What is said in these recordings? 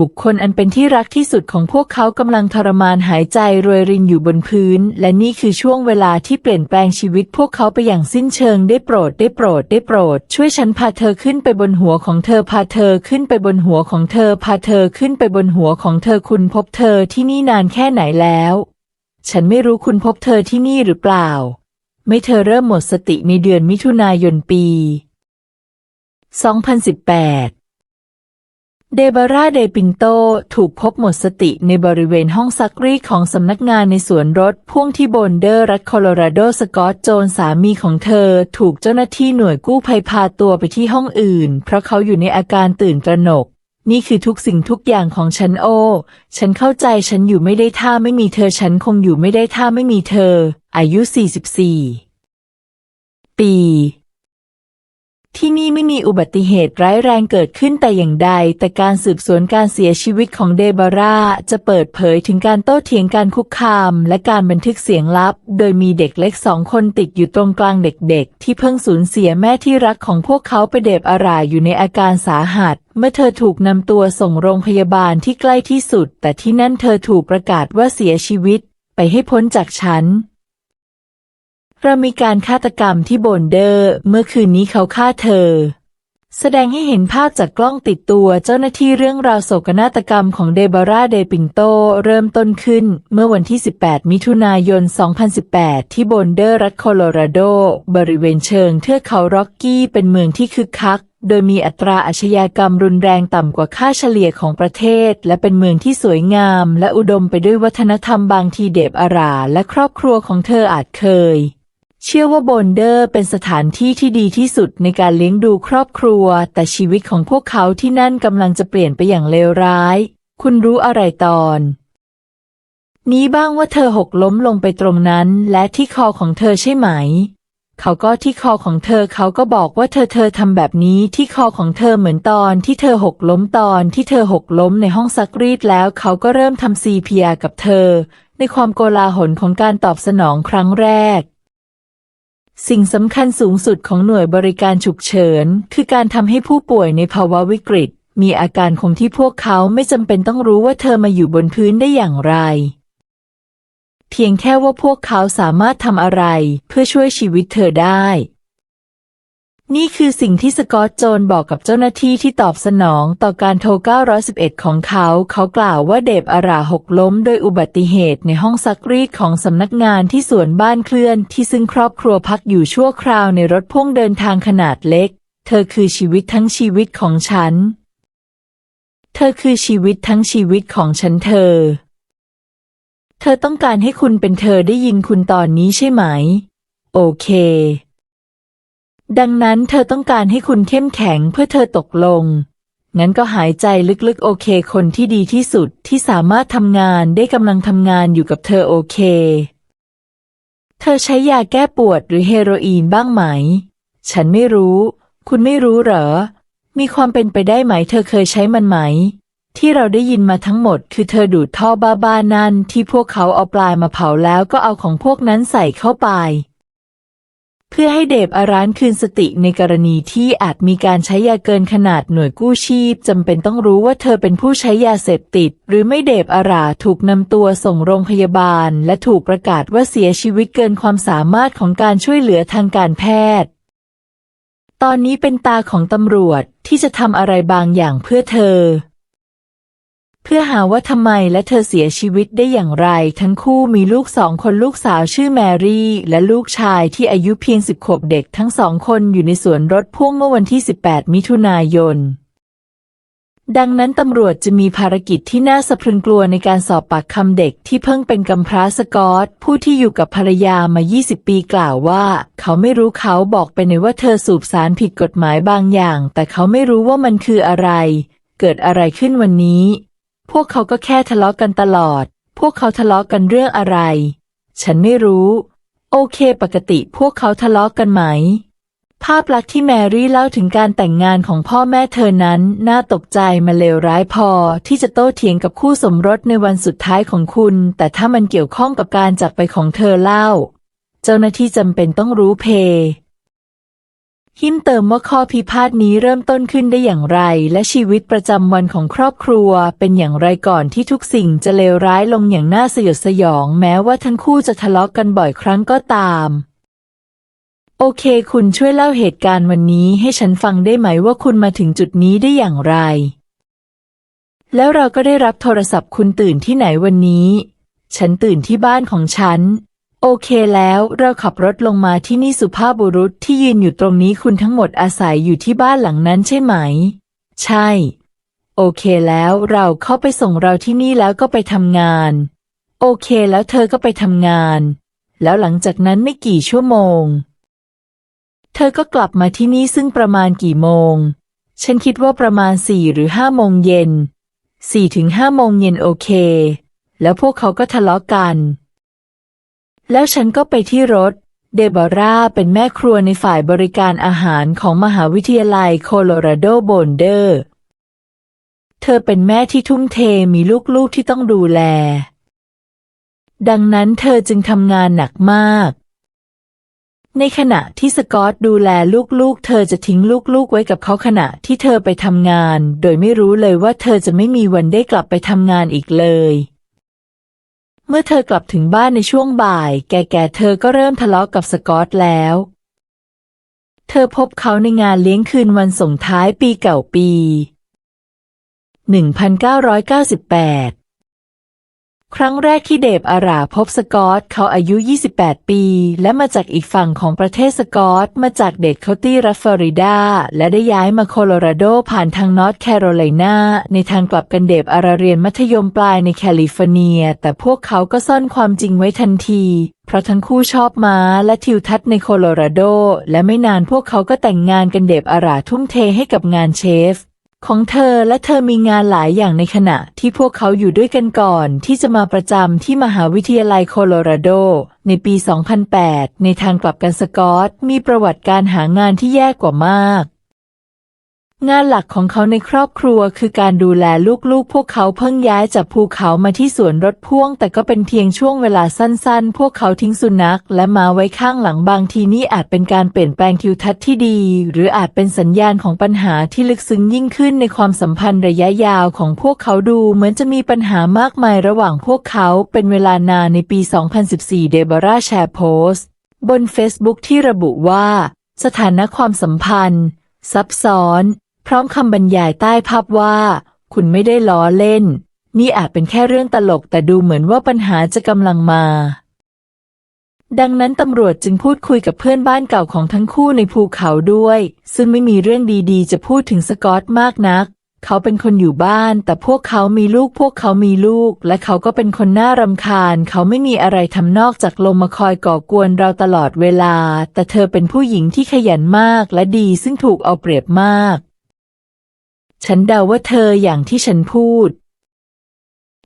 บุคคลอันเป็นที่รักที่สุดของพวกเขากำลังทรมานหายใจรวยรินอยู่บนพื้น และนี่คือช่วงเวลาที่เปลี่ยนแปลงชีวิตพวกเขาไปอย่างสิ้นเชิงได้โปรดได้โปรดได้โปรด ช่วยฉันพาเธอขึ้นไปบนหัวของเธอพาเธอขึ้นไปบนหัวของเธอพาเธอขึ้นไปบนหัวของเธอคุณพบเธอที่นี่นานแค่ไหนแล้ว ฉันไม่รู้คุณพบเธอที่นี่หรือเปล่า ไม่เธอเริ่มหมดสติในเดือนมิถุนายนปี 2018 เดบาร่าเดปิงโตถูกพบหมดสติในบริเวณห้องซักรีดของสำนักงานในสวนรถพ่วงที่โบนเดอร์รัฐโคโลราโดสกอตโจนสามีของเธอ ถูกเจ้าหน้าที่หน่วยกู้ภัยพาตัวไปที่ห้องอื่น เพราะเขาอยู่ในอาการตื่นตระหนก นี่คือทุกสิ่งทุกอย่างของฉันโอ ฉันเข้าใจฉันอยู่ไม่ได้ถ้าไม่มีเธอฉันคงอยู่ไม่ได้ถ้าไม่มีเธอ อายุ 44 ปี ที่นี่ไม่มีอุบัติเหตุร้ายแรงเกิดขึ้นแต่อย่างใด แต่การสืบสวนการเสียชีวิตของเดบาร่าจะเปิดเผยถึงการโต้เถียงการคุกคาม และการบันทึกเสียงลับ โดยมีเด็กเล็กสองคนติดอยู่ตรงกลางเด็กๆ ที่เพิ่งสูญเสียแม่ที่รักของพวกเขาไปเดบอาร่าอยู่ในอาการสาหัส เมื่อเธอถูกนำตัวส่งโรงพยาบาลที่ใกล้ที่สุด แต่ที่นั่นเธอถูกประกาศว่าเสียชีวิต ไปให้พ้นจากฉัน เรามีการฆาตกรรมที่โบนเดอร์ เมื่อคืนนี้เขาฆ่าเธอ แสดงให้เห็นภาพจากกล้องติดตัวเจ้าหน้าที่เรื่องราวโศกนาฏกรรมของเดบาร่าเดปิงโต เริ่มต้นขึ้นเมื่อวันที่ 18 มิถุนายน 2018 ที่โบนเดอร์รัฐโคโลราโด บริเวณเชิงเทือกเขาร็อกกี้เป็นเมืองที่คึกคักโดยมีอัตราอาชญากรรมรุนแรงต่ำกว่าค่าเฉลี่ยของประเทศ และเป็นเมืองที่สวยงาม และอุดมไปด้วยวัฒนธรรมบางทีเดบอารา และครอบครัวของเธออาจเคย เชื่อว่าโบนเดอร์เป็นสถานที่ที่ดีที่สุดในการเลี้ยงดูครอบครัว แต่ชีวิตของพวกเขาที่นั่นกำลังจะเปลี่ยนไปอย่างเลวร้าย คุณรู้อะไรตอน นี้บ้างว่าเธอหกล้มลงไปตรงนั้น และที่คอของเธอใช่ไหม เขาก็ที่คอของเธอเขาก็บอกว่าเธอเธอทำแบบนี้ที่คอของเธอเหมือนตอนที่เธอหกล้มตอนที่เธอหกล้มในห้องซักรีดแล้วเขาก็เริ่มทำซีพียกับเธอ ในความโกลาหลของการตอบสนองครั้งแรก สิ่งสำคัญสูงสุดของหน่วยบริการฉุกเฉิน คือการทำให้ผู้ป่วยในภาวะวิกฤต มีอาการคงที่พวกเขาไม่จำเป็นต้องรู้ว่าเธอมาอยู่บนพื้นได้อย่างไร เพียงแค่ว่าพวกเขาสามารถทำอะไรเพื่อช่วยชีวิตเธอได้ นี่คือสิ่งที่สกอตโจนบอกกับเจ้าหน้าที่ที่ตอบสนองต่อการโทร 911 ของเขา เขากล่าวว่าเดบอาราหกล้มโดยอุบัติเหตุในห้องซักรีดของสำนักงานที่สวนบ้านเคลื่อนที่ซึ่งครอบครัวพักอยู่ชั่วคราวในรถพ่วงเดินทางขนาดเล็ก เธอคือชีวิตทั้งชีวิตของฉัน เธอคือชีวิตทั้งชีวิตของฉันเธอ เธอต้องการให้คุณเป็นเธอได้ยินคุณตอนนี้ใช่ไหม โอเค ดังนั้นเธอต้องการให้คุณเข้มแข็งเพื่อเธอตกลง งั้นก็หายใจลึกๆ โอเค คนที่ดีที่สุดที่สามารถทำงานได้กำลังทำงานอยู่กับเธอโอเค เธอใช้ยาแก้ปวดหรือเฮโรอีนบ้างไหม ฉันไม่รู้ คุณไม่รู้เหรอ มีความเป็นไปได้ไหม เธอเคยใช้มันไหม ที่เราได้ยินมาทั้งหมด คือเธอดูดท่อบ้าๆนั่นที่พวกเขาเอาปลายมาเผาแล้วก็เอาของพวกนั้นใส่เข้าไป พื่อให้เดบอารานคืนสติในกรณีที่อาจมีการใช้ยาเกินขนาดหน่วยกู้ชีพจำเป็นต้องรู้ว่าเธอเป็นผู้ใช้ยาเสพติด หรือไม่เดบอาราถูกนำตัวส่งโรงพยาบาล และถูกประกาศว่าเสียชีวิตเกินความสามารถของการช่วยเหลือทางการแพทย์ ตอนนี้เป็นตาของตำรวจที่จะทำอะไรบางอย่างเพื่อเธอ เพื่อหาว่าทำไมและเธอเสียชีวิตได้อย่างไร ทั้งคู่มีลูกสองคนลูกสาวชื่อแมรี่ และลูกชายที่อายุเพียงสิบขวบเด็กทั้งสองคนอยู่ในสวนรถพ่วงเมื่อวันที่ 18 มิถุนายน ดังนั้นตำรวจจะมีภารกิจที่น่าสะพรึงกลัวในการสอบปากคำเด็กที่เพิ่งเป็นกำพร้าสกอต ผู้ที่อยู่กับภรรยามา 20 ปีกล่าวว่า เขาไม่รู้เขาบอกไปในว่าเธอสูบสารผิดกฎหมายบางอย่าง แต่เขาไม่รู้ว่ามันคืออะไร เกิดอะไรขึ้นวันนี้ พวกเขาก็แค่ทะเลาะกันตลอด พวกเขาทะเลาะกันเรื่องอะไร ฉันไม่รู้ โอเค ปกติพวกเขาทะเลาะกันไหม ภาพลักษณ์ที่แมรี่เล่าถึงการแต่งงานของพ่อแม่เธอนั้น น่าตกใจมาเลวร้ายพอที่จะโต้เถียงกับคู่สมรสในวันสุดท้ายของคุณ แต่ถ้ามันเกี่ยวข้องกับการจากไปของเธอเล่า เจ้าหน้าที่จำเป็นต้องรู้เพ หิมเติมว่าข้อพิพาทนี้เริ่มต้นขึ้นได้อย่างไร และชีวิตประจำวันของครอบครัว เป็นอย่างไรก่อนที่ทุกสิ่งจะเลวร้ายลงอย่างน่าสยดสยอง แม้ว่าทั้งคู่จะทะเลาะกกันบ่อยครั้งก็ตาม โอเค คุณช่วยเล่าเหตุการณ์วันนี้ให้ฉันฟังได้ไหมว่าคุณมาถึงจุดนี้ได้อย่างไร แล้วเราก็ได้รับโทรศัพท์คุณตื่นที่ไหนวันนี้ ฉันตื่นที่บ้านของฉัน โอเคแล้วเราขับรถลงมาที่นี่สุภาพบุรุษที่ยืนอยู่ตรงนี้คุณทั้งหมดอาศัยอยู่ที่บ้านหลังนั้นใช่ไหม ใช่ โอเคแล้วเราเข้าไปส่งเราที่นี่แล้วก็ไปทำงาน โอเคแล้วเธอก็ไปทำงาน แล้วหลังจากนั้นไม่กี่ชั่วโมง เธอก็กลับมาที่นี่ซึ่งประมาณกี่โมง ฉันคิดว่าประมาณสี่หรือห้าโมงเย็นสี่ถึงห้าโมงเย็นโอเค แล้วพวกเขาก็ทะเลาะกัน แล้วฉันก็ไปที่รถ เดบอราเป็นแม่ครัวในฝ่ายบริการอาหารของมหาวิทยาลัยโคโลราโดโบนเดอร์ เธอเป็นแม่ที่ทุ่มเทมีลูกๆที่ต้องดูแล ดังนั้นเธอจึงทำงานหนักมาก ในขณะที่สกอตดูแลลูกๆ เธอจะทิ้งลูกๆไว้กับเขาขณะที่เธอไปทำงาน โดยไม่รู้เลยว่าเธอจะไม่มีวันได้กลับไปทำงานอีกเลย เมื่อเธอกลับถึงบ้านในช่วงบ่าย แก่ๆเธอก็เริ่มทะเลาะกับสกอตแล้ว เธอพบเขาในงานเลี้ยงคืนวันส่งท้ายปีเก่าปี 1998 ครั้งแรกที่เดบอาราพบสกอตเขาอายุ 28 ปี และมาจากอีกฝั่งของประเทศสกอต มาจากเดดเคานตี้รัฐฟลอริดา และได้ย้ายมาโคโลราโดผ่านทางนอร์ทแคโรไลนาในทางกลับกันเดบอาราเรียนมัธยมปลายในแคลิฟอร์เนีย แต่พวกเขาก็ซ่อนความจริงไว้ทันที เพราะทั้งคู่ชอบม้าและทิวทัศน์ในโคโลราโด และไม่นานพวกเขาก็แต่งงานกันเดบอาราทุ่มเทให้กับงานเชฟ ของเธอและเธอมีงานหลายอย่างในขณะที่พวกเขาอยู่ด้วยกันก่อน ที่จะมาประจำที่มหาวิทยาลัยโคโลราโด ในปี 2008 ในทางกลับกันสกอต มีประวัติการหางานที่แย่กว่ามาก งานหลักของเขาในครอบครัวคือการดูแลลูกๆ พวกเขาเพิ่งย้ายจากภูเขามาที่สวนรถพ่วง แต่ก็เป็นเพียงช่วงเวลาสั้นๆ พวกเขาทิ้งสุนัข และมาไว้ข้างหลังบางทีนี่อาจเป็นการเปลี่ยนแปลงทิวทัศน์ที่ดี หรืออาจเป็นสัญญาณของปัญหาที่ลึกซึ้งยิ่งขึ้นในความสัมพันธ์ระยะยาวของพวกเขาดูเหมือนจะมีปัญหามากมายระหว่างพวกเขาเป็นเวลานานในปี 2014 เดบอร่าแชร์โพสต์บนเฟซบุ๊กที่ระบุว่า สถานะความสัมพันธ์ ซับซ้อน พร้อมคำบรรยายใต้ภาพว่า คุณไม่ได้ล้อเล่น นี่อาจเป็นแค่เรื่องตลกแต่ดูเหมือนว่าปัญหาจะกำลังมา ดังนั้นตำรวจจึงพูดคุยกับเพื่อนบ้านเก่าของทั้งคู่ในภูเขาด้วย ซึ่งไม่มีเรื่องดีๆ จะพูดถึงสกอตมากนัก เขาเป็นคนอยู่บ้าน แต่พวกเขามีลูกพวกเขามีลูก และเขาก็เป็นคนน่ารำคาญ เขาไม่มีอะไรทำนอกจากลงมาคอยก่อกวนเราตลอดเวลา แต่เธอเป็นผู้หญิงที่ขยันมากและดีซึ่งถูกเอาเปรียบมาก ฉันเดาว่าเธออย่างที่ฉันพูด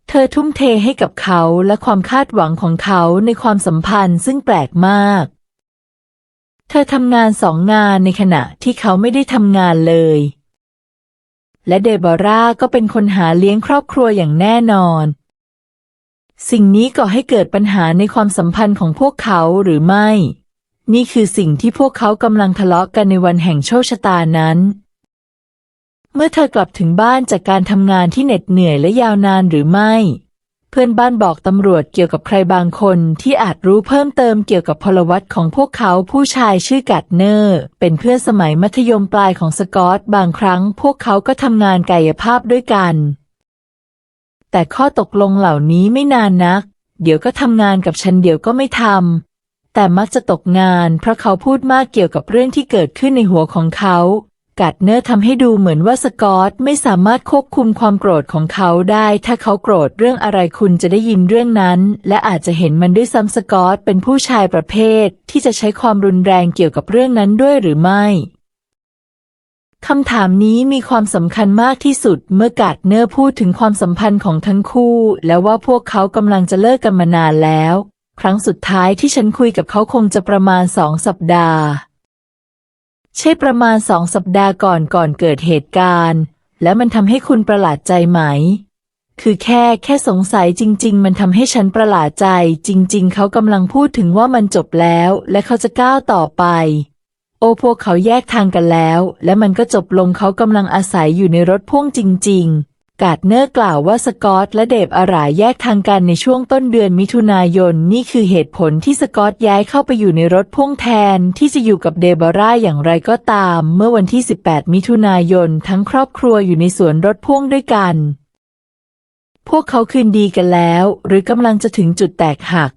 เธอทุ่มเทให้กับเขาและความคาดหวังของเขาในความสัมพันธ์ซึ่งแปลกมาก เธอทำงานสองงานในขณะที่เขาไม่ได้ทำงานเลย และเดบอร่าก็เป็นคนหาเลี้ยงครอบครัวอย่างแน่นอน สิ่งนี้ก่อให้เกิดปัญหาในความสัมพันธ์ของพวกเขาหรือไม่ นี่คือสิ่งที่พวกเขากำลังทะเลาะกันในวันแห่งโชคชะตานั้น เมื่อเธอกลับถึงบ้านจากการทำงานที่เหน็ดเหนื่อยและยาวนานหรือไม่ เพื่อนบ้านบอกตำรวจเกี่ยวกับใครบางคนที่อาจรู้เพิ่มเติมเกี่ยวกับพลวัตของพวกเขาผู้ชายชื่อกัดเนอร์ เป็นเพื่อนสมัยมัธยมปลายของสกอตบางครั้งพวกเขาก็ทำงานกายภาพด้วยกัน แต่ข้อตกลงเหล่านี้ไม่นานนัก เดี๋ยวก็ทำงานกับฉันเดี๋ยวก็ไม่ทำแต่มักจะตกงานเพราะเขาพูดมากเกี่ยวกับเรื่องที่เกิดขึ้นในหัวของเขา กัดเนอร์ทำให้ดูเหมือนว่าสกอตไม่สามารถควบคุมความโกรธของเขาได้ ถ้าเขาโกรธเรื่องอะไรคุณจะได้ยินเรื่องนั้น และอาจจะเห็นมันด้วยซ้ำสกอตเป็นผู้ชายประเภท ที่จะใช้ความรุนแรงเกี่ยวกับเรื่องนั้นด้วยหรือไม่คำถามนี้มีความสำคัญมากที่สุดเมื่อกาดเนอร์พูดถึงความสัมพันธ์ของทั้งคู่ และว่าพวกเขากำลังจะเลิกกันมานานแล้ว ครั้งสุดท้ายที่ฉันคุยกับเขาคงจะประมาณสองสัปดาห์ ใช่ประมาณสองสัปดาห์ก่อนก่อนเกิดเหตุการณ์ และมันทำให้คุณประหลาดใจไหม คือแค่แค่สงสัยจริง ๆ มันทำให้ฉันประหลาดใจ จริง ๆ เขากำลังพูดถึงว่ามันจบแล้ว และเขาจะก้าวต่อไป โอพวกเขาแยกทางกันแล้ว และมันก็จบลงเขากำลังอาศัยอยู่ในรถพ่วงจริง ๆ กาดเนอร์กล่าวว่าสกอตและเดบอารายแยกทางกันในช่วงต้นเดือนมิถุนายน นี่คือเหตุผลที่สกอตย้ายเข้าไปอยู่ในรถพ่วงแทนที่จะอยู่กับเดบาร่าอย่างไรก็ตาม เมื่อวันที่ 18 มิถุนายน ทั้งครอบครัวอยู่ในสวนรถพ่วงด้วยกัน พวกเขาคืนดีกันแล้ว หรือกำลังจะถึงจุดแตกหัก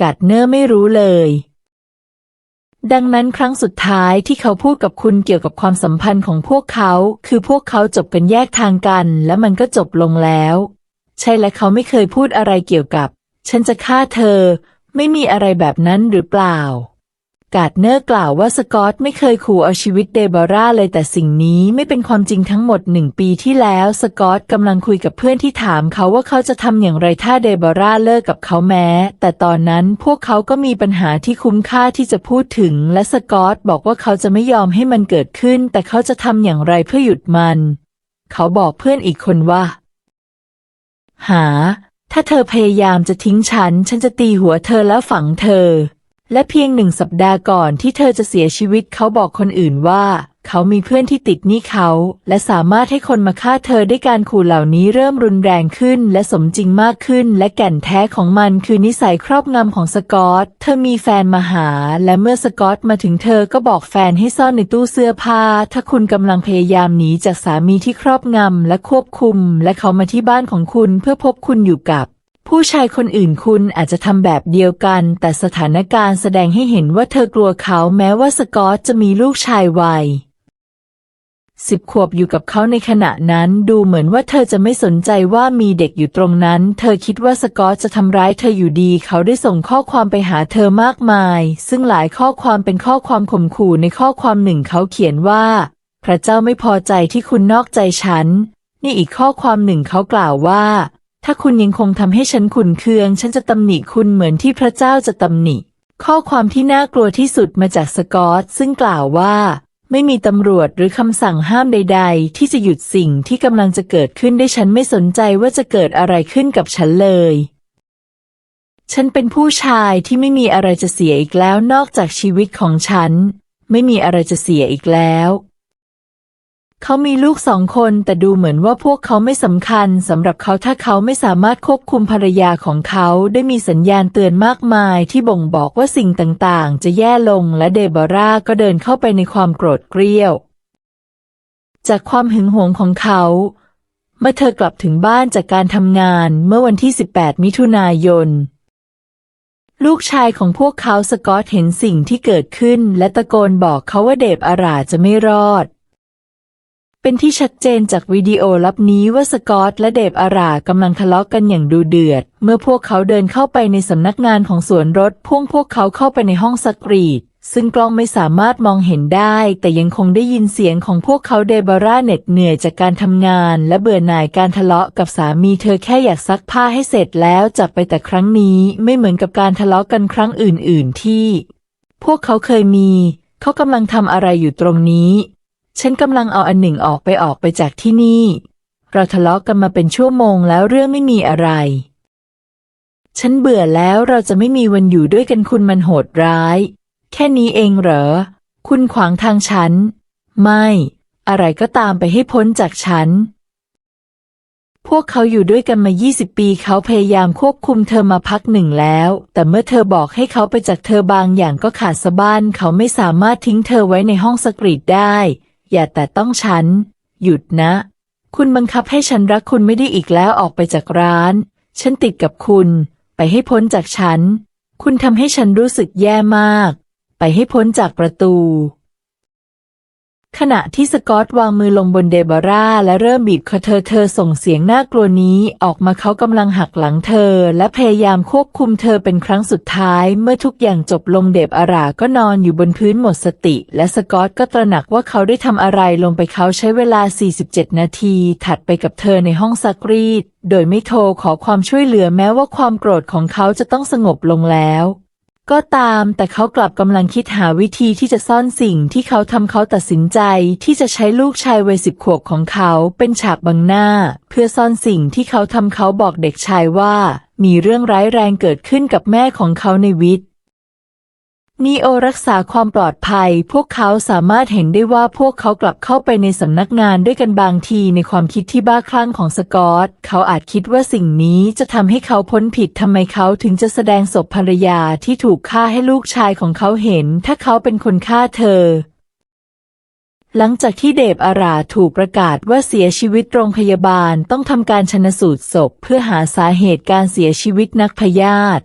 กาดเนอร์ไม่รู้เลย ดังนั้นครั้งสุดท้ายที่เขาพูดกับคุณเกี่ยวกับความสัมพันธ์ของพวกเขา คือพวกเขาจบกันแยกทางกัน และมันก็จบลงแล้ว ใช่และเขาไม่เคยพูดอะไรเกี่ยวกับ ฉันจะฆ่าเธอ ไม่มีอะไรแบบนั้นหรือเปล่า กาดเนอร์กล่าวว่าสกอตไม่เคยขู่เอาชีวิตเดบาร่าเลยแต่สิ่งนี้ไม่เป็นความจริงทั้งหมดหนึ่งปีที่แล้วสกอตกำลังคุยกับเพื่อนที่ถามเขาว่าเขาจะทำอย่างไรถ้าเดบาร่าเลิกกับเขาแม้ แต่ตอนนั้นพวกเขาก็มีปัญหาที่คุ้มค่าที่จะพูดถึง และสกอตบอกว่าเขาจะไม่ยอมให้มันเกิดขึ้น แต่เขาจะทำอย่างไรเพื่อหยุดมัน เขาบอกเพื่อนอีกคนว่า หา ถ้าเธอพยายามจะทิ้งฉัน ฉันจะตีหัวเธอแล้วฝังเธอ และเพียงหนึ่งสัปดาห์ก่อนที่เธอจะเสียชีวิตเขาบอกคนอื่นว่า เขามีเพื่อนที่ติดหนี้เขา และสามารถให้คนมาฆ่าเธอด้วยการขู่เหล่านี้เริ่มรุนแรงขึ้น และสมจริงมากขึ้น และแก่นแท้ของมันคือนิสัยครอบงำของสกอต เธอมีแฟนมาหา และเมื่อสกอตมาถึงเธอก็บอกแฟนให้ซ่อนในตู้เสื้อผ้า ถ้าคุณกำลังพยายามหนีจากสามีที่ครอบงำและควบคุม และเขามาที่บ้านของคุณเพื่อพบคุณอยู่กับ ผู้ชายคนอื่นคุณอาจจะทำแบบเดียวกัน แต่สถานการณ์แสดงให้เห็นว่าเธอกลัวเขาแม้ว่าสกอตจะมีลูกชายวัยสิบขวบอยู่กับเขาในขณะนั้น ดูเหมือนว่าเธอจะไม่สนใจว่ามีเด็กอยู่ตรงนั้น เธอคิดว่าสกอตจะทำร้ายเธออยู่ดี เขาได้ส่งข้อความไปหาเธอมากมาย ซึ่งหลายข้อความเป็นข้อความข่มขู่ในข้อความหนึ่งเขาเขียนว่า พระเจ้าไม่พอใจที่คุณนอกใจฉัน นี่อีกข้อความหนึ่งเขากล่าวว่า ถ้าคุณยังคงทำให้ฉันขุนเคือง ฉันจะตำหนิคุณเหมือนที่พระเจ้าจะตำหนิ ข้อความที่น่ากลัวที่สุดมาจากสกอตซึ่งกล่าวว่า ไม่มีตำรวจหรือคำสั่งห้ามใด ๆ ที่จะหยุดสิ่งที่กำลังจะเกิดขึ้นได้ฉันไม่สนใจว่าจะเกิดอะไรขึ้นกับฉันเลย ฉันเป็นผู้ชายที่ไม่มีอะไรจะเสียอีกแล้วนอกจากชีวิตของฉัน ไม่มีอะไรจะเสียอีกแล้ว เขามีลูกสองคนแต่ดูเหมือนว่าพวกเขาไม่สำคัญสำหรับเขาถ้าเขาไม่สามารถควบคุมภรรยาของเขาได้มีสัญญาณเตือนมากมายที่บ่งบอกว่าสิ่งต่างๆ จะแย่ลงและเดบอราก็เดินเข้าไปในความโกรธเกรี้ยว จากความหึงหวงของเขา เมื่อเธอกลับถึงบ้านจากการทำงานเมื่อวันที่ 18 มิถุนายน ลูกชายของพวกเขาสกอตเห็นสิ่งที่เกิดขึ้น และตะโกนบอกเขาว่าเดบอาราจะไม่รอด เป็นที่ชัดเจนจากวิดีโอลับนี้ว่าสกอตและเดบอารากำลังทะเลาะกกันอย่างดูเดือด เมื่อพวกเขาเดินเข้าไปในสำนักงานของสวนรถพ่วงพวกเขาเข้าไปในห้องสกรีดซึ่งกล้องไม่สามารถมองเห็นได้ แต่ยังคงได้ยินเสียงของพวกเขาเดบาร่าเหน็ดเหนื่อยจากการทำงาน และเบื่อหน่ายการทะเลาะกับสามีเธอแค่อยากซักผ้าให้เสร็จแล้วจับไปแต่ครั้งนี้ไม่เหมือนกับการทะเลาะกันครั้งอื่น ๆ ที่ พวกเขาเคยมี เขากำลังทำอะไรอยู่ตรงนี้ ฉันกำลังเอาอันหนึ่งออกไปออกไปจากที่นี่ เราทะเลาะกันมาเป็นชั่วโมงแล้วเรื่องไม่มีอะไร ฉันเบื่อแล้วเราจะไม่มีวันอยู่ด้วยกันคุณมันโหดร้าย แค่นี้เองเหรอ คุณขวางทางฉัน ไม่ อะไรก็ตามไปให้พ้นจากฉัน พวกเขาอยู่ด้วยกันมา 20 ปีเขาพยายามควบคุมเธอมาพักหนึ่งแล้ว แต่เมื่อเธอบอกให้เขาไปจากเธอบางอย่างก็ขาดสะบั้นเขาไม่สามารถทิ้งเธอไว้ในห้องสกรีตได้ อย่าแต่ต้องฉัน หยุดนะ คุณบังคับให้ฉันรักคุณไม่ได้อีกแล้วออกไปจากร้าน ฉันติดกับคุณ ไปให้พ้นจากฉัน คุณทำให้ฉันรู้สึกแย่มาก ไปให้พ้นจากประตู ขณะที่สกอตวางมือลงบนเดบาร่าและเริ่มบีบคอเธอเธอส่งเสียงน่ากลัวนี้ออกมาเขากำลังหักหลังเธอ และพยายามควบคุมเธอเป็นครั้งสุดท้าย เมื่อทุกอย่างจบลงเดบอาราก็นอนอยู่บนพื้นหมดสติ และสกอตก็ตระหนักว่าเขาได้ทำอะไรลงไปเขาใช้เวลา 47 นาที ถัดไปกับเธอในห้องซักรีด โดยไม่โทรขอความช่วยเหลือแม้ว่าความโกรธของเขาจะต้องสงบลงแล้ว ก็ตามแต่เขากลับกำลังคิดหาวิธีที่จะซ่อนสิ่งที่เขาทำเขาตัดสินใจที่จะใช้ลูกชายวัยสิบขวบของเขาเป็นฉากบังหน้า เพื่อซ่อนสิ่งที่เขาทำเขาบอกเด็กชายว่า มีเรื่องร้ายแรงเกิดขึ้นกับแม่ของเขาในวิทย์ นีโอรักษาความปลอดภัย พวกเขาสามารถเห็นได้ว่าพวกเขากลับเข้าไปในสำนักงานด้วยกันบางทีในความคิดที่บ้าคลั่งของสกอต เขาอาจคิดว่าสิ่งนี้จะทำให้เขาพ้นผิดทำไมเขาถึงจะแสดงศพภรรยาที่ถูกฆ่าให้ลูกชายของเขาเห็น ถ้าเขาเป็นคนฆ่าเธอ หลังจากที่เดบอาราถูกประกาศว่าเสียชีวิตโรงพยาบาลต้องทำการชนสูตรศพ เพื่อหาสาเหตุการเสียชีวิตนักพยาธิ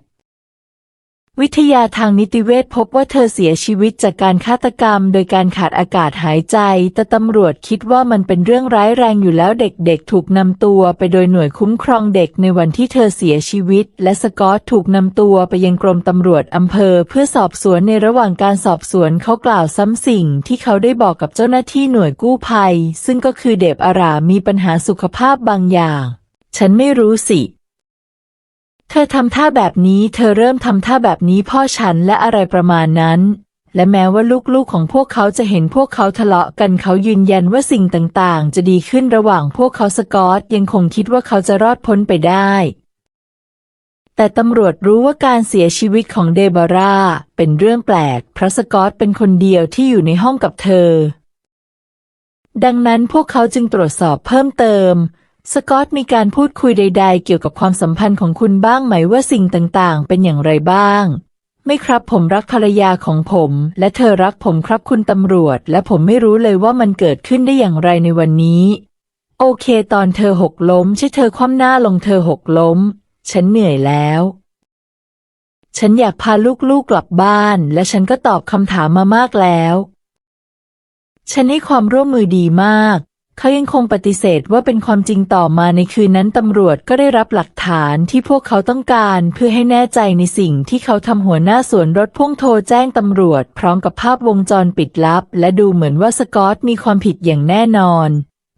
วิทยาทางนิติเวชพบว่าเธอเสียชีวิตจากการฆาตกรรม โดยการขาดอากาศหายใจ แต่ตำรวจคิดว่ามันเป็นเรื่องร้ายแรงอยู่แล้วเด็กๆ ถูกนำตัวไปโดยหน่วยคุ้มครองเด็กในวันที่เธอเสียชีวิต และสกอตถูกนำตัวไปยังกรมตำรวจอำเภอ เพื่อสอบสวนในระหว่างการสอบสวนเขากล่าวซ้ำสิ่ง ที่เขาได้บอกกับเจ้าหน้าที่หน่วยกู้ภัย ซึ่งก็คือเดบอารามีปัญหาสุขภาพบางอย่าง ฉันไม่รู้สิ เธอทำท่าแบบนี้เธอเริ่มทำท่าแบบนี้พ่อฉันและอะไรประมาณนั้น และแม้ว่าลูกๆของพวกเขาจะเห็นพวกเขาทะเลาะกันเขายืนยันว่าสิ่งต่างๆ จะดีขึ้นระหว่างพวกเขาสกอตยังคงคิดว่าเขาจะรอดพ้นไปได้ แต่ตำรวจรู้ว่าการเสียชีวิตของเดบาร่าเป็นเรื่องแปลกเพราะสกอตเป็นคนเดียวที่อยู่ในห้องกับเธอ ดังนั้นพวกเขาจึงตรวจสอบเพิ่มเติม สกอตมีการพูดคุยใด ๆ เกี่ยวกับความสัมพันธ์ของคุณบ้างไหมว่าสิ่งต่างๆ เป็นอย่างไรบ้าง ไม่ครับผมรักภรรยาของผม และเธอรักผมครับคุณตำรวจ และผมไม่รู้เลยว่ามันเกิดขึ้นได้อย่างไรในวันนี้ โอเค ตอนเธอหกล้ม ใช่เธอคว่ำหน้าลงเธอหกล้ม ฉันเหนื่อยแล้ว ฉันอยากพาลูกๆกลับบ้าน และฉันก็ตอบคำถามมามากแล้ว ฉันให้ความร่วมมือดีมาก เขายังคงปฏิเสธว่าเป็นความจริงต่อมาในคืนนั้นตำรวจก็ได้รับหลักฐานที่พวกเขาต้องการเพื่อให้แน่ใจในสิ่งที่เขาทำหัวหน้าสวนรถพ่วงโทรแจ้งตำรวจ พร้อมกับภาพวงจรปิดลับ และดูเหมือนว่าสกอตมีความผิดอย่างแน่นอน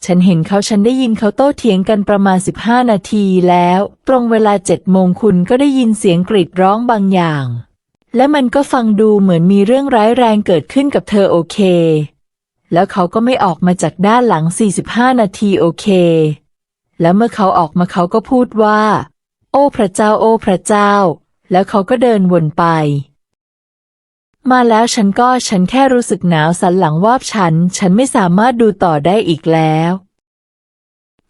ฉันเห็นเขาฉันได้ยินเขาโต้เถียงกันประมาณ 15 นาทีแล้ว ตรงเวลาเจ็ดโมงคุณก็ได้ยินเสียงกรีดร้องบางอย่าง และมันก็ฟังดูเหมือนมีเรื่องร้ายแรงเกิดขึ้นกับเธอโอเค แล้วเขาก็ไม่ออกมาจากด้านหลัง 45 นาทีโอเค แล้วเมื่อเขาออกมาเขาก็พูดว่า โอ้พระเจ้าโอ้พระเจ้า แล้วเขาก็เดินวนไป มาแล้วฉันก็ฉันแค่รู้สึกหนาวสันหลังวาบฉัน ฉันไม่สามารถดูต่อได้อีกแล้ว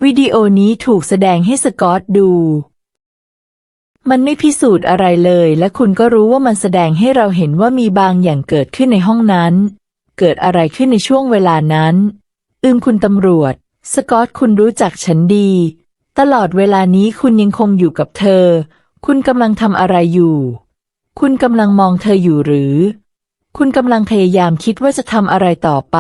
วิดีโอนี้ถูกแสดงให้สกอตดู มันไม่พิสูจน์อะไรเลย และคุณก็รู้ว่ามันแสดงให้เราเห็นว่ามีบางอย่างเกิดขึ้นในห้องนั้น เกิดอะไรขึ้นในช่วงเวลานั้น อืมคุณตำรวจ สกอตคุณรู้จักฉันดี ตลอดเวลานี้คุณยังคงอยู่กับเธอ คุณกำลังทำอะไรอยู่ คุณกำลังมองเธออยู่หรือ คุณกำลังพยายามคิดว่าจะทำอะไรต่อไป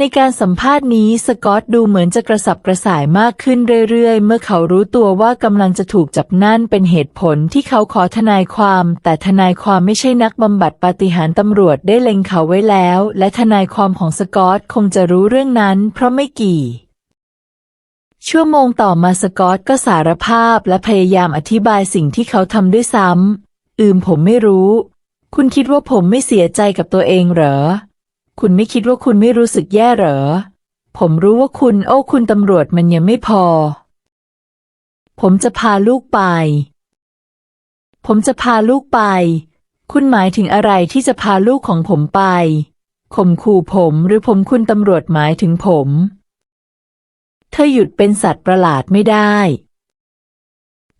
ในการสัมภาษณ์นี้สกอตดูเหมือนจะกระสับกระส่ายมากขึ้นเรื่อยๆ เมื่อเขารู้ตัวว่ากำลังจะถูกจับนั่นเป็นเหตุผลที่เขาขอทนายความ แต่ทนายความไม่ใช่นักบำบัดปาฏิหาริย์ตำรวจได้เล็งเขาไว้แล้ว และทนายความของสกอตคงจะรู้เรื่องนั้น เพราะไม่กี่ ชั่วโมงต่อมาสกอตก็สารภาพและพยายามอธิบายสิ่งที่เขาทำด้วยซ้ำอืมผมไม่รู้ คุณคิดว่าผมไม่เสียใจกับตัวเองเหรอ คุณไม่คิดว่าคุณไม่รู้สึกแย่เหรอ ผมรู้ว่าคุณ โอ้ คุณตำรวจมันยังไม่พอ ผมจะพาลูกไป ผมจะพาลูกไป คุณหมายถึงอะไรที่จะพาลูกของผมไปข่มขู่ผมหรือผมคุณตำรวจหมายถึงผม เธอหยุดเป็นสัตว์ประหลาดไม่ได้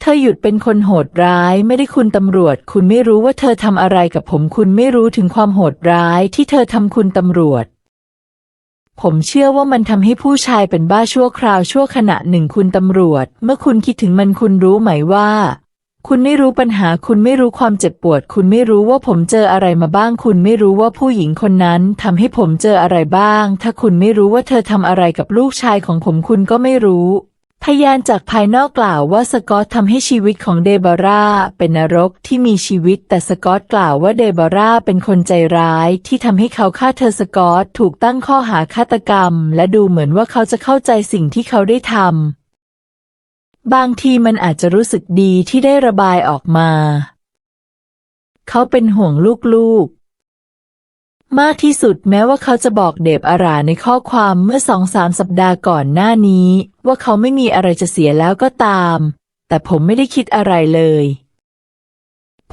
เธอหยุดเป็นคนโหดร้ายไม่ได้คุณตำรวจ คุณไม่รู้ว่าเธอทำอะไรกับผม คุณไม่รู้ถึงความโหดร้ายที่เธอทำคุณตำรวจ ผมเชื่อว่ามันทำให้ผู้ชายเป็นบ้าชั่วคราวชั่วขณะหนึ่งคุณตำรวจ เมื่อคุณคิดถึงมันคุณรู้ไหมว่า คุณไม่รู้ปัญหา คุณไม่รู้ความเจ็บปวด คุณไม่รู้ว่าผมเจออะไรมาบ้าง คุณไม่รู้ว่าผู้หญิงคนนั้นทำให้ผมเจออะไรบ้าง ถ้าคุณไม่รู้ว่าเธอทำอะไรกับลูกชายของผมคุณก็ไม่รู้ พยานจากภายนอกกล่าวว่าสกอตทำให้ชีวิตของเดบาร่าเป็นนรกที่มีชีวิต แต่สกอตกล่าวว่าเดบาร่าเป็นคนใจร้ายที่ทำให้เขาฆ่าเธอสกอตถูกตั้งข้อหาฆาตกรรม และดูเหมือนว่าเขาจะเข้าใจสิ่งที่เขาได้ทำบางทีมันอาจจะรู้สึกดีที่ได้ระบายออกมา เขาเป็นห่วงลูกๆ มากที่สุดแม้ว่าเขาจะบอกเดบอาราในข้อความเมื่อสองสามสัปดาห์ก่อนหน้านี้ ว่าเขาไม่มีอะไรจะเสียแล้วก็ตาม แต่ผมไม่ได้คิดอะไรเลย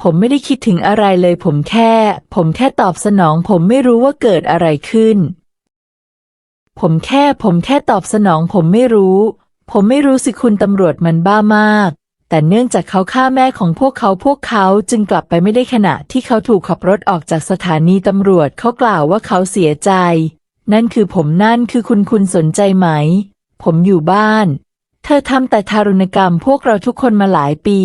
ผมไม่ได้คิดถึงอะไรเลย ผมแค่ ผมแค่ตอบสนอง ผมไม่รู้ว่าเกิดอะไรขึ้น ผมแค่ ผมแค่ตอบสนอง ผมไม่รู้ ผมไม่รู้สิคุณตำรวจมันบ้ามาก แต่เนื่องจากเขาฆ่าแม่ของพวกเขาพวกเขาจึงกลับไปไม่ได้ขณะที่เขาถูกขับรถออกจากสถานีตำรวจเขากล่าวว่าเขาเสียใจ นั่นคือผมนั่นคือคุณคุณสนใจไหม ผมอยู่บ้าน เธอทำแต่ทารุณกรรมพวกเราทุกคนมาหลายปี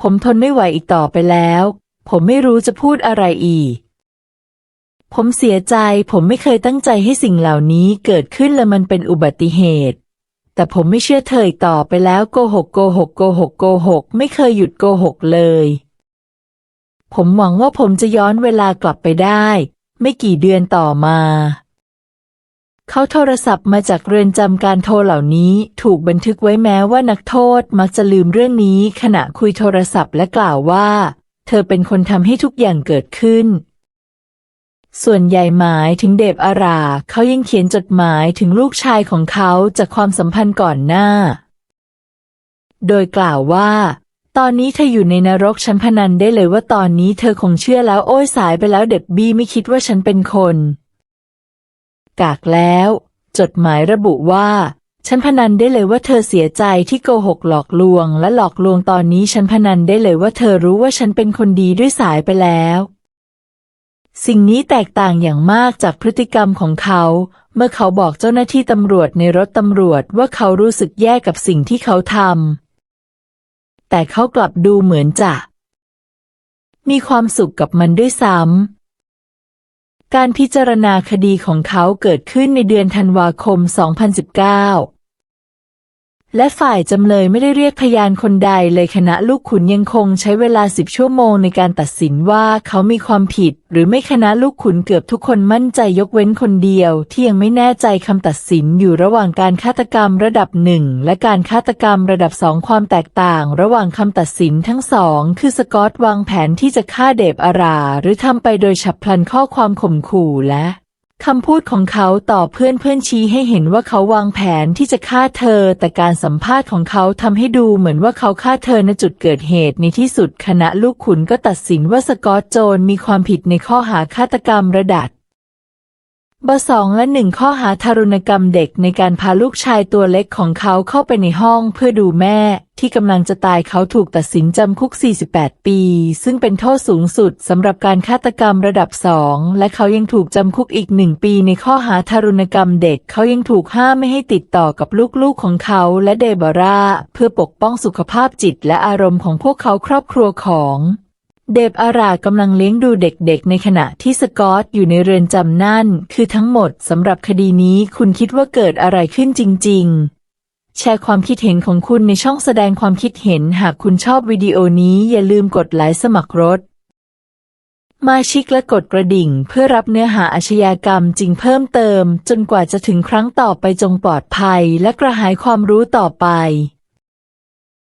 ผมทนไม่ไหวอีกต่อไปแล้ว ผมไม่รู้จะพูดอะไรอีก ผมเสียใจผมไม่เคยตั้งใจให้สิ่งเหล่านี้เกิดขึ้นและมันเป็นอุบัติเหตุ แต่ผมไม่เชื่อเธออีกต่อไปแล้วโกหกโกหกโกหกโกหกไม่เคยหยุดโกหกเลย ผมหวังว่าผมจะย้อนเวลากลับไปได้ ไม่กี่เดือนต่อมา เขาโทรศัพท์มาจากเรือนจำการโทรเหล่านี้ถูกบันทึกไว้แม้ว่านักโทษมักจะลืมเรื่องนี้ขณะคุยโทรศัพท์และกล่าวว่า เธอเป็นคนทำให้ทุกอย่างเกิดขึ้น ส่วนใหญ่หมายถึงเดบอารา เขายังเขียนจดหมายถึงลูกชายของเขาจากความสัมพันธ์ก่อนหน้า โดยกล่าวว่า ตอนนี้เธออยู่ในนรกฉันพนันได้เลยว่าตอนนี้เธอคงเชื่อแล้วโอ้ยสายไปแล้วเด็บบี้ไม่คิดว่าฉันเป็นคน กากแล้ว จดหมายระบุว่าฉันพนันได้เลยว่าเธอเสียใจที่โกหกหลอกลวง และหลอกลวงตอนนี้ฉันพนันได้เลยว่าเธอรู้ว่าฉันเป็นคนดีด้วยสายไปแล้ว สิ่งนี้แตกต่างอย่างมากจากพฤติกรรมของเขา เมื่อเขาบอกเจ้าหน้าที่ตำรวจในรถตำรวจว่าเขารู้สึกแย่กับสิ่งที่เขาทำ แต่เขากลับดูเหมือนจะ มีความสุขกับมันด้วยซ้ำ การพิจารณาคดีของเขาเกิดขึ้นในเดือนธันวาคม 2019 และฝ่ายจำเลยไม่ได้เรียกพยานคนใดเลยคณะลูกขุนยังคงใช้เวลาสิบชั่วโมงในการตัดสินว่าเขามีความผิด หรือไม่คณะลูกขุนเกือบทุกคนมั่นใจยกเว้นคนเดียว ที่ยังไม่แน่ใจคำตัดสินอยู่ระหว่างการฆาตกรรมระดับหนึ่งและการฆาตกรรมระดับสองความแตกต่าง ระหว่างคำตัดสินทั้งสองคือสกอตวางแผนที่จะฆ่าเดบอารา หรือทำไปโดยฉับพลันข้อความข่มขู่และ คำพูดของเขาต่อเพื่อนเพื่อนชี้ให้เห็นว่าเขาวางแผนที่จะฆ่าเธอ แต่การสัมภาษณ์ของเขาทำให้ดูเหมือนว่าเขาฆ่าเธอณจุดเกิดเหตุในที่สุดคณะลูกขุนก็ตัดสินว่าสกอตโจนมีความผิดในข้อหาฆาตกรรมระดับ บสองและหนึ่งข้อหาทารุณกรรมเด็กในการพาลูกชายตัวเล็กของเขาเข้าไปในห้องเพื่อดูแม่ที่กำลังจะตายเขาถูกตัดสินจำคุก 48 ปี ซึ่งเป็นโทษสูงสุดสำหรับการฆาตกรรมระดับสองและเขายังถูกจำคุกอีกหนึ่งปีในข้อหาทารุณกรรมเด็กเขายังถูกห้ามไม่ให้ติดต่อกับลูกๆของเขาและเดบราเพื่อปกป้องสุขภาพจิตและอารมณ์ของพวกเขาครอบครัวของ เดบอารากำลังเลี้ยงดูเด็กๆ ในขณะที่สกอตอยู่ในเรือนจำนั่น คือทั้งหมดสำหรับคดีนี้คุณคิดว่าเกิดอะไรขึ้นจริง ๆ แชร์ความคิดเห็นของคุณในช่องแสดงความคิดเห็นหากคุณชอบวิดีโอนี้อย่าลืมกดไลค์สมัครรถ มาชิกและกดกระดิ่งเพื่อรับเนื้อหาอาชญากรรมจริงเพิ่มเติม จนกว่าจะถึงครั้งต่อไปจงปลอดภัยและกระหายความรู้ต่อไป